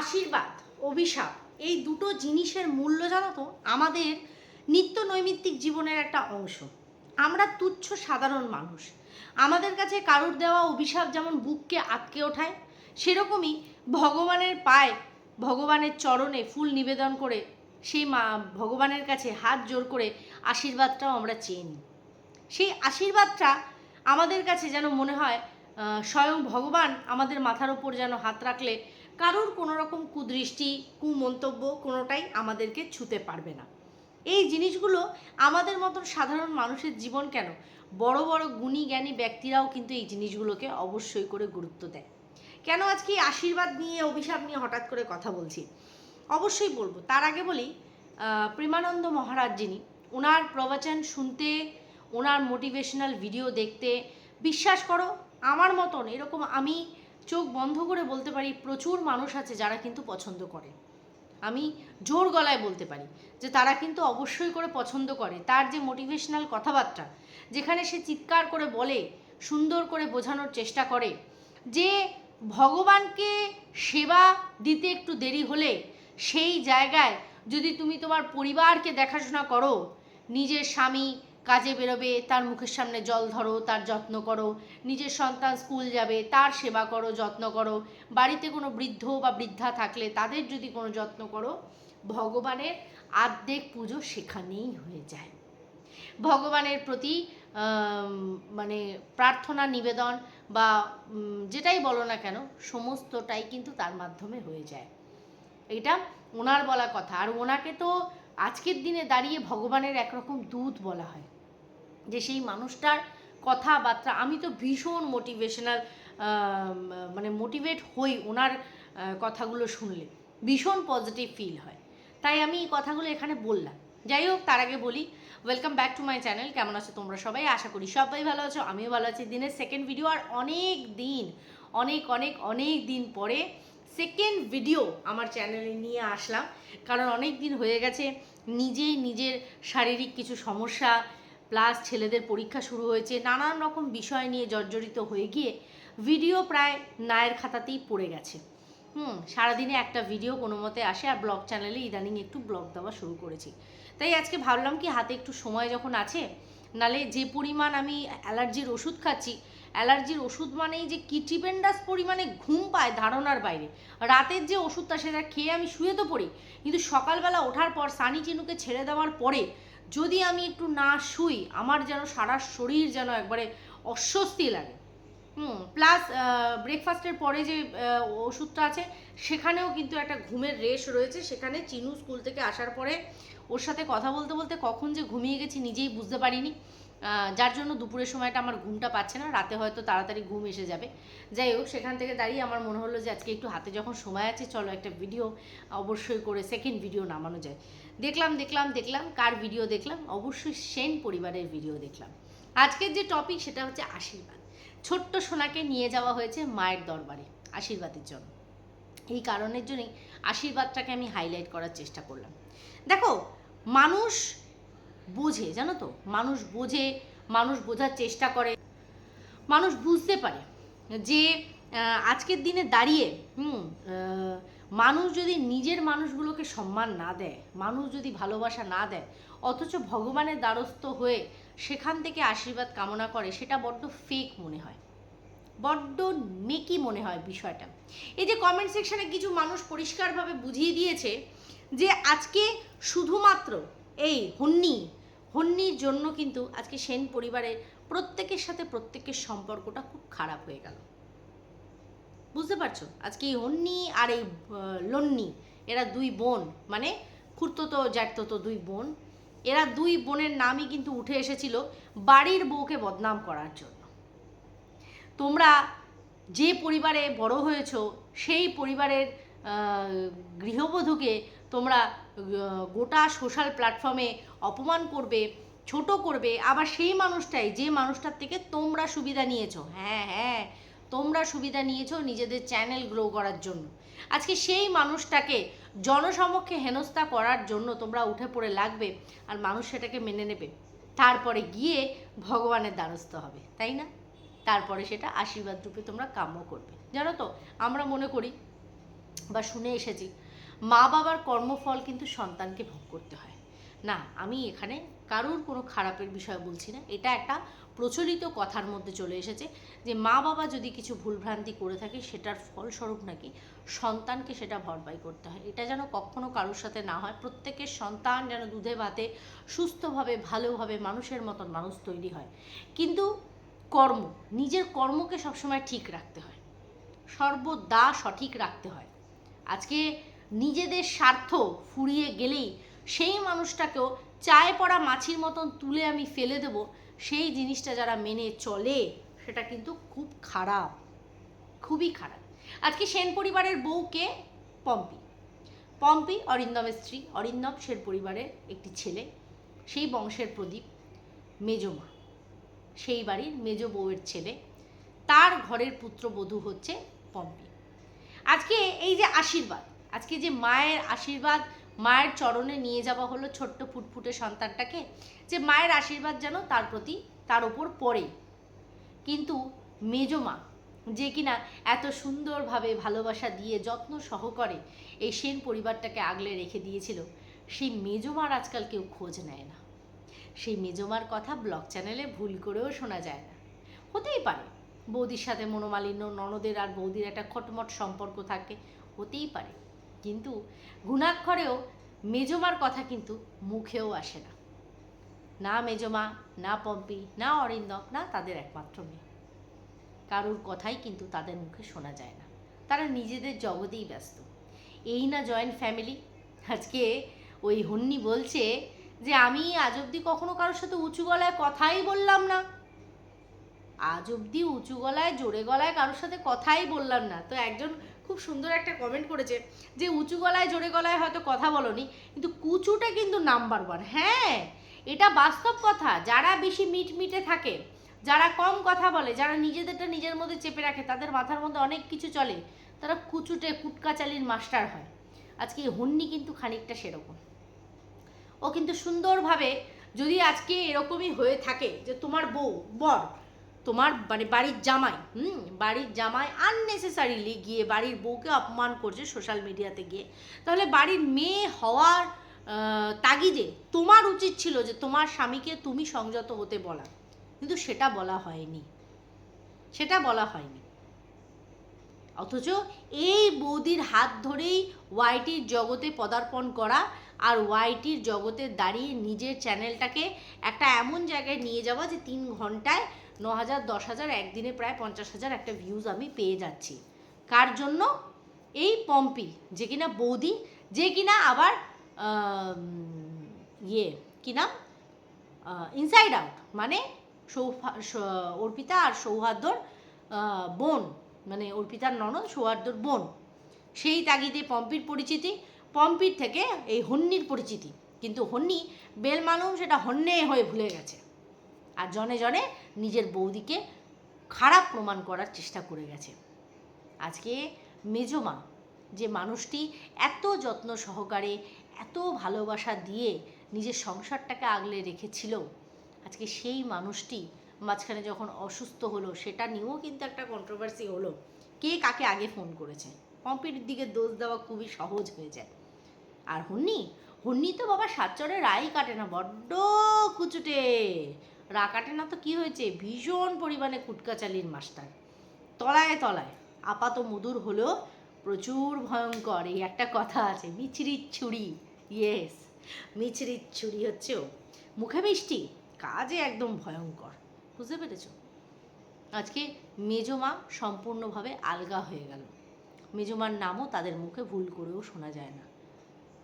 আশীর্বাদ, অভিশাপ, এই দুটো জিনিসের মূল্য জানো তো আমাদের নিত্য নৈমিত্তিক জীবনের একটা অংশ। আমরা তুচ্ছ সাধারণ মানুষ। আমাদের কাছে কারুর দেওয়া অভিশাপ যেমন বুককে আটকে ওঠায়, সেরকমই ভগবানের পায়ে, ভগবানের চরণে ফুল নিবেদন করে সেই মা, ভগবানের কাছে হাত জোর করে আশীর্বাদটাও আমরা চেয়ে নিই। সেই আশীর্বাদটা আমাদের কাছে যেন মনে হয় স্বয়ং ভগবান আমাদের মাথার ওপর যেন হাত রাখলে কারোর কোনো রকম কুদৃষ্টি, কুমন্তব্য কোনোটাই আমাদেরকে ছুতে পারবে না। এই জিনিসগুলো আমাদের মতন সাধারণ মানুষের জীবন কেন? বড় বড় গুণী জ্ঞানী ব্যক্তিরাও কিন্তু এই জিনিসগুলোকে অবশ্যই করে গুরুত্ব দেয়। কেন আজকে আশীর্বাদ নিয়ে, অভিশাপ নিয়ে হঠাৎ করে কথা বলছি? অবশ্যই বলব, তার আগে বলি প্রেমানন্দ মহারাজ যিনি, ওনার প্রবচন শুনতে, ওনার মোটিভেশনাল ভিডিও দেখতে, বিশ্বাস করো, আমার মতন এরকম আমি চোখ বন্ধ করে বলতে পারি প্রচুর মানুষ আছে যারা কিন্তু পছন্দ করে। আমি জোর গলায় বলতে পারি যে তারা কিন্তু অবশ্যই করে পছন্দ করে। তার যে মোটিভেশনাল কথাবার্তা, যেখানে সে চিৎকার করে বলে, সুন্দর করে বোঝানোর চেষ্টা করে, যে ভগবানকে সেবা দিতে একটু দেরি হলে সেই জায়গায় যদি তুমি তোমার পরিবারকে দেখাশোনা করো, নিজের স্বামী কাজে বেরোবে, তার মুখের সামনে জল ধরো, তার যত্ন করো, নিজের সন্তান স্কুল যাবে, তার সেবা করো, যত্ন করো। বাড়িতে কোনো বৃদ্ধ বা বৃদ্ধা থাকলে তাদের যদি কোনো যত্ন করো, ভগবানের আর্ধেক পুজো সেখানেই হয়ে যায়। ভগবানের প্রতি মানে প্রার্থনা, নিবেদন বা যেটাই বলো না কেন, সমস্তটাই কিন্তু তার মাধ্যমে হয়ে যায়। এটা ওনার বলা কথা। আর ওনাকে তো আজকের দিনে দাঁড়িয়ে ভগবানের একরকম দূত বলা হয়। যে সেই মানুষটার কথাবার্তা, আমি তো ভীষণ মোটিভেশনাল মানে মোটিভেট হই ওনার কথাগুলো শুনলে। ভীষণ পজিটিভ ফিল হয়। তাই আমি এই কথাগুলো এখানে বললাম। যাই হোক, তার আগে বলি welcome back to my channel কেমন আছো তোমরা সবাই? আশা করি সবাই ভালো আছো, আমিও ভালো আছি। দিনের সেকেন্ড ভিডিও আর অনেক দিন, অনেক অনেক অনেক দিন পরে সেকেন্ড ভিডিও আমার চ্যানেলে নিয়ে আসলাম। কারণ অনেক দিন হয়ে গেছে নিজেই নিজের শারীরিক কিছু সমস্যা প্লাস ছেলেদের পরীক্ষা শুরু হয়েছে, নানান রকম বিষয় নিয়ে জর্জরিত হয়ে গিয়ে ভিডিও প্রায় নায়ের খাতাতেই পড়ে গেছে। হুম, সারাদিনে একটা ভিডিও কোনো মতে আসে আর ব্লগ চ্যানেলে ইদানিং একটু ব্লগ দেওয়া শুরু করেছি। তাই আজকে ভাবলাম কি হাতে একটু সময় যখন আছে, নালে যে পরিমাণ আমি অ্যালার্জির ওষুধ খাচ্ছি, অ্যালার্জির ওষুধ মানেই যে কিটিপেন্ডাস পরিমাণে ঘুম পায় ধারণার বাইরে। রাতের যে ওষুধটা সেটা খেয়ে আমি শুয়ে তো পড়ি, কিন্তু সকালবেলা ওঠার পর সানি চিনুকে ছেড়ে দেওয়ার পরে যদি আমি একটু না শুই, আমার যেন সারা শরীর যেন একবারে অস্বস্তি লাগে। হুম প্লাস ব্রেকফাস্টের পরে যে ওষুধটা আছে, সেখানেও কিন্তু একটা ঘুমের রেশ রয়েছে। সেখানে চিনু স্কুল থেকে আসার পরে ওর সাথে কথা বলতে বলতে কখন যে ঘুমিয়ে গেছি নিজেই বুঝতে পারিনি। যার জন্য দুপুরের সময়টা আমার ঘুমটা পাচ্ছে না, রাতে হয়তো তাড়াতাড়ি ঘুম এসে যাবে। যাই হোক, সেখান থেকে দাঁড়িয়ে আমার মনে হলো যে আজকে একটু হাতে যখন সময় আছে, চলো একটা ভিডিও অবশ্যই করে সেকেন্ড ভিডিও নামানো যায়। দেখলাম দেখলাম দেখলাম, কার ভিডিও দেখলাম? অবশ্যই সেন পরিবারের ভিডিও দেখলাম। আজকের যে টপিক সেটা হচ্ছে আশীর্বাদ। ছোট্ট সোনাকে নিয়ে যাওয়া হয়েছে মায়ের দরবারে আশীর্বাদের জন্য। এই কারণের জন্যই আশীর্বাদটাকে আমি হাইলাইট করার চেষ্টা করলাম। দেখো, মানুষ বোঝে, জানো তো? মানুষ বোঝে, মানুষ বোঝার চেষ্টা করে, মানুষ বুঝতে পারে যে আজকের দিনে দাঁড়িয়ে, হুম মানুষ যদি নিজের মানুষগুলোকে সম্মান না দেয়, মানুষ যদি ভালোবাসা না দেয়, অথচ ভগবানের দ্বারস্থ হয়ে সেখান থেকে আশীর্বাদ কামনা করে, সেটা বড্ড ফেক মনে হয়। বড্ড মেকি মনে হয় বিষয়টা। এই যে কমেন্ট সেকশনে কিছু মানুষ পরিষ্কারভাবে বুঝিয়ে দিয়েছে যে, আজকে শুধুমাত্র এই হন্নি হন্নির জন্য কিন্তু আজকে সেন পরিবারের প্রত্যেকের সাথে প্রত্যেকের সম্পর্কটা খুব খারাপ হয়ে গেল। বুঝতে পারছ? আজকে এই হন্নি আর এই লন্নি, এরা দুই বোন মানে খুঁড়তো জ্যাঠতো দুই বোন, এরা দুই বোনের নামই কিন্তু উঠে এসেছিল বাড়ির বউকে বদনাম করার জন্য। তোমরা যে পরিবারে বড় হয়েছো, সেই পরিবারের গৃহবধূকে তোমরা গোটা সোশ্যাল প্ল্যাটফর্মে অপমান করবে, ছোট করবে, আবার সেই মানুষটাই, যে মানুষটার থেকে তোমরা সুবিধা নিয়েছো হ্যাঁ হ্যাঁ তোমরা সুবিধা নিয়েছো নিজেদের চ্যানেল গ্রো করার জন্য। আজকে সেই মানুষটাকে জনসমক্ষে হেনস্থা করার জন্য তোমরা উঠে পড়ে লাগবে আর মানুষ সেটাকে মেনে নেবে। তারপরে গিয়ে ভগবানের দ্বারস্থ হবে, তাই না? তারপরে সেটা আশীর্বাদ রূপে তোমরা কাম্য করবে। জানো তো, আমরা মনে করি বা শুনে এসেছি মা বাবার কর্মফল কিন্তু সন্তানকে ভোগ করতে হয়। না, আমি এখানে কারোর কোনো খারাপের বিষয় বলছি না। এটা একটা প্রচলিত কথার মধ্যে চলে এসেছে যে, মা বাবা যদি কিছু ভুলভ্রান্তি করে থাকে, সেটার ফলস্বরূপ নাকি সন্তানকে সেটা ভরপাই করতে হয়। এটা যেন কখনো কারোর সাথে না হয়। প্রত্যেকের সন্তান যেন দুধে ভাতে সুস্থভাবে, ভালোভাবে মানুষের মতন মানুষ তৈরি হয়। কিন্তু কর্ম, নিজের কর্মকে সবসময় ঠিক রাখতে হয়। সর্বদা সঠিক রাখতে হয়। আজকে নিজেদের স্বার্থ ফুরিয়ে গেলেই সেই মানুষটাকেও চায়ে পড়া মাছির মতন তুলে আমি ফেলে দেব। সেই জিনিসটা যারা মেনে চলে, সেটা কিন্তু খুব খারাপ, খুবই খারাপ। আজকে সেন পরিবারের বউকে পম্পি। পম্পি অরিন্দমের স্ত্রী। অরিন্দম সেন পরিবারের একটি ছেলে। সেই বংশের প্রদীপ মেজমা সেই বাড়ির মেজ বউয়ের ছেলে। তার ঘরের পুত্রবধূ হচ্ছে পম্পি। আজকে এই যে আশীর্বাদ আজকে যে মায়ের আশীর্বাদ, মায়ের চরণে নিয়ে যাওয়া হলো ছোট্ট ফুটফুটে সন্তানটাকে, যে মায়ের আশীর্বাদ যেন তার প্রতি তার ওপর পড়ে। কিন্তু মেজমা যে কিনা এত সুন্দরভাবে ভালোবাসা দিয়ে যত্ন সহকারে এই সেন পরিবারটাকে আগলে রেখে দিয়েছিল, সেই মেজমার আজকাল কেউ খোঁজ নেয় না। সেই মেজমার কথা ব্লগ চ্যানেলে ভুল করেও শোনা যায় না। হতেই পারে, বৌদির সাথে মনোমালিন্য, ননদের আর বৌদির একটা খটমট সম্পর্ক থাকে, হতেই পারে। কিন্তু গুণাক্ষরেও মেজমার কথা কিন্তু মুখেও আসে না। না মেজমা, না পম্পি, না অরিন্দম, না তাদের একমাত্র মেয়ে। কারোর কথাই কিন্তু তাদের মুখে শোনা যায় না। তারা নিজেদের জগতেই ব্যস্ত। এই না জয়েন্ট ফ্যামিলি আজকে ওই হন্নি বলছে যে, আমি আজ অবধি কখনো কারোর সাথে উঁচু গলায় কথাই বললাম না। আজ অবধি উঁচু গলায়, জোরে গলায় কারোর সাথে কথাই বললাম না। তো একজন খুব সুন্দর একটা কমেন্ট করেছে যে, উঁচু গলায় জোরে গলায় হয়তো কথা বলনি, কিন্তু কুচুটা কিন্তু নাম্বার ওয়ান হ্যাঁ এটা বাস্তব কথা। যারা বেশি মিট মিটে থাকে, যারা কম কথা বলে, যারা নিজেদেরটা নিজের মধ্যে চেপে রাখে, তাদের মাথার মধ্যে অনেক কিছু চলে, তারা কুচুটে কুটকাচালির মাস্টার হয়। আজকে হন্নি কিন্তু খানিকটা সেরকম। ও কিন্তু সুন্দরভাবে যদি আজকে এরকমই হয়ে থাকে যে, তোমার বউ, বর তোমার মানে বাড়ির জামাই, হুম, বাড়ির জামাই আননেসেসারিলি গিয়ে বাড়ির বউকে অপমান করছে সোশ্যাল মিডিয়াতে গিয়ে। তাহলে বাড়ির মেয়ে হওয়ার তাগিদে তোমার উচিত ছিল যে তোমার স্বামীকে তুমি সংযত হতে বলা। কিন্তু সেটা বলা হয়নি। সেটা বলা হয়নি। অথচ এই বৌদির হাত ধরেই ওয়াইটির জগতে পদার্পণ করা আর ওয়াইটির জগতে দাঁড়িয়ে নিজের চ্যানেলটাকে একটা এমন জায়গায় নিয়ে যাওয়া যে তিন ঘন্টায় ন হাজার দশ হাজার একদিনে প্রায় পঞ্চাশ হাজার একটা ভিউজ আমি পেয়ে যাচ্ছি। কার জন্য? এই পম্পি, যে কিনা বৌদি, যে কিনা আবার ইয়ে কি নাম? ইনসাইড আউট মানে সৌফা অর্পিতা আর সৌহার্দ্যর বোন মানে অর্পিতার ননদ, সৌহার্দ্যর বোন। সেই তাগিদে পম্পির পরিচিতি, পম্পির থেকে এই হন্নির পরিচিতি। কিন্তু হন্নি বেল মানুষ সেটা হন্যে হয়ে ভুলে গেছে। আর জনে জনে নিজের বৌদিকে খারাপ প্রমাণ করার চেষ্টা করে গেছে। আজকে মেজমা যে মানুষটি এত যত্ন সহকারে, এত ভালোবাসা দিয়ে নিজের সংসারটাকে আগলে রেখেছিল, আজকে সেই মানুষটি মাঝখানে যখন অসুস্থ হলো, সেটা নিয়েও কিন্তু একটা কন্ট্রোভার্সি হলো। কে কাকে আগে ফোন করেছে? পম্পির দিকে দোষ দেওয়া খুবই সহজ হয়ে যায়। আর হন্নি? হন্নি তো বাবা সাতচরে রাই কাটে না, বড্ড কুচুটে। রা কাটে না তো কি হয়েছে? ভীষণ পরিমাণে কুটকাচালির মাস্টার। তলায় তলায়। আপাত মধুর হলেও প্রচুর ভয়ঙ্কর। এই একটা কথা আছে মিছরির ছুরি। ইয়েস মিছরির ছুরি হচ্ছে ও। মুখে মিষ্টি, কাজে একদম ভয়ঙ্কর। বুঝতে পেরেছ? আজকে মেজমা সম্পূর্ণভাবে আলগা হয়ে গেল। মেজমার নামও তাদের মুখে ভুল করেও শোনা যায় না।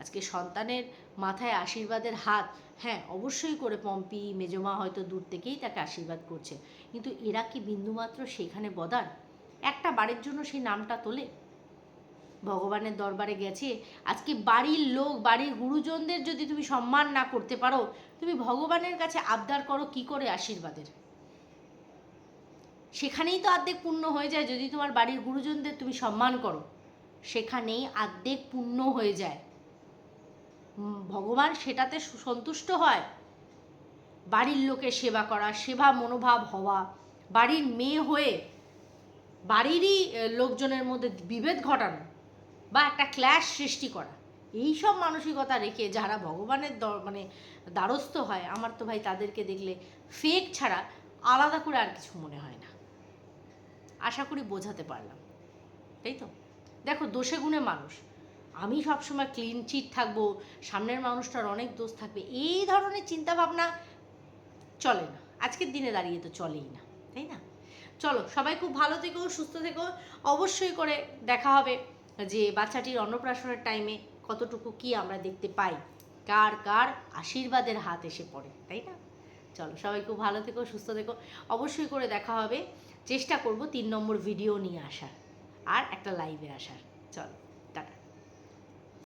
আজকে সন্তানের মাথায় আশীর্বাদের হাত। হ্যাঁ অবশ্যই করে পম্পি, মেজমা হয়তো দূর থেকেই তাকে আশীর্বাদ করছে। কিন্তু এরা কি বিন্দুমাত্র সেখানে বদার? একটা বাড়ির জন্য সেই নামটা তোলে? ভগবানের দরবারে গেছে, আজকে বাড়ির লোক, বাড়ির গুরুজনদের যদি তুমি সম্মান না করতে পারো, তুমি ভগবানের কাছে আবদার করো কি করে আশীর্বাদের? সেখানেই তো আর্ধেক পূর্ণ হয়ে যায়, যদি তোমার বাড়ির গুরুজনদের তুমি সম্মান করো। সেখানেই অর্ধেক পূর্ণ হয়ে যায়। ভগবান সেটাতে সন্তুষ্ট হয়। বাড়ির লোকের সেবা করা, সেবা মনোভাব হওয়া, বাড়ির মেয়ে হয়ে বাড়িরই লোকজনের মধ্যে বিভেদ ঘটানো বা একটা ক্ল্যাশ সৃষ্টি করা এই সব মানসিকতা রেখে যারা ভগবানের দ- মানে দ্বারস্থ হয়, আমার তো ভাই তাদেরকে দেখলে ফেক ছাড়া আলাদা করে আর কিছু মনে হয় না। আশা করি বোঝাতে পারলাম। তাই তো? দেখো, দোষে গুণে মানুষ। আমি সবসময় ক্লিন চিট থাকব, সামনের মানুষটার অনেক দোষ থাকবে, এই ধরনের চিন্তাভাবনা চলে না। আজকের দিনে দাঁড়িয়ে তো চলেই না, তাই না? চলো, সবাই খুব ভালো থেকো, সুস্থ থেকো। অবশ্যই করে দেখা হবে যে বাচ্চাটির অন্নপ্রাশনের টাইমে কতটুকু কি আমরা দেখতে পাই। কার কার আশীর্বাদের হাত এসে পড়ে, তাই না? চলো, সবাই খুব ভালো থেকো, সুস্থ থেকো। অবশ্যই করে দেখা হবে। চেষ্টা করব তিন নম্বর ভিডিও নিয়ে আসার, আর একটা লাইভে আসার। চলো।